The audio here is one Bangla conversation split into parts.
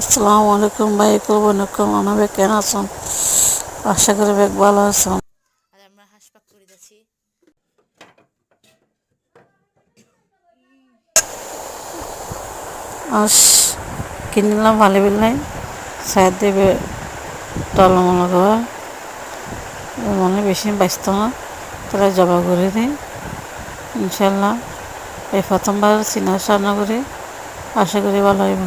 আসসালামু আলাইকুম ভাই করবনকুম অনাবে কেন আছেন? আশা করি বেগ ভালো আছেন। আর আমরা হাঁস পাক করে যাচ্ছি আস কিনলাম ভালো বিলাই সাইড দেবে টলমল করে। মনে বেশি ব্যস্ত না। তারা জবা করে দিই ইনশাল্লাহ। এই প্রথমবার চিনা সান্না করি আশা করি ভালো হইব।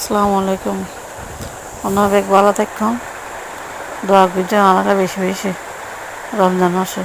আসসালামু আলাইকুম। অন্যভাবে ভালো থাকুন দোয়া করছেন আমাকে বেশি বেশি রমজান মাসে।